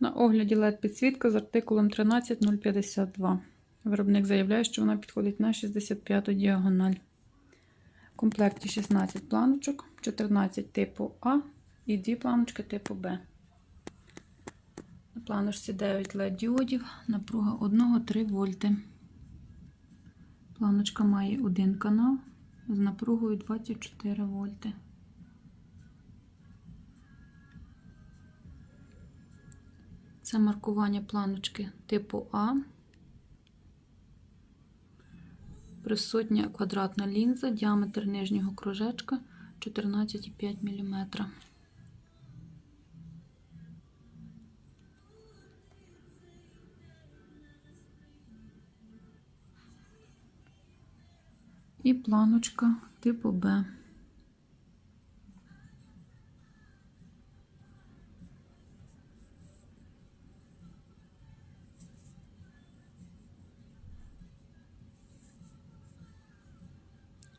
На огляді LED підсвітка з артикулом 13052. Виробник заявляє, що вона підходить на 65-ту діагональ. В комплекті 16 планочок, 14 типу А і 2 планочки типу Б. На планочці 9 LED діодів, напруга 1-3 вольти. Планочка має один канал з напругою 24 вольти. Це маркування планочки типу А. Присутня квадратна лінза, діаметр нижнього кружечка 14,5 мм. І планочка типу Б.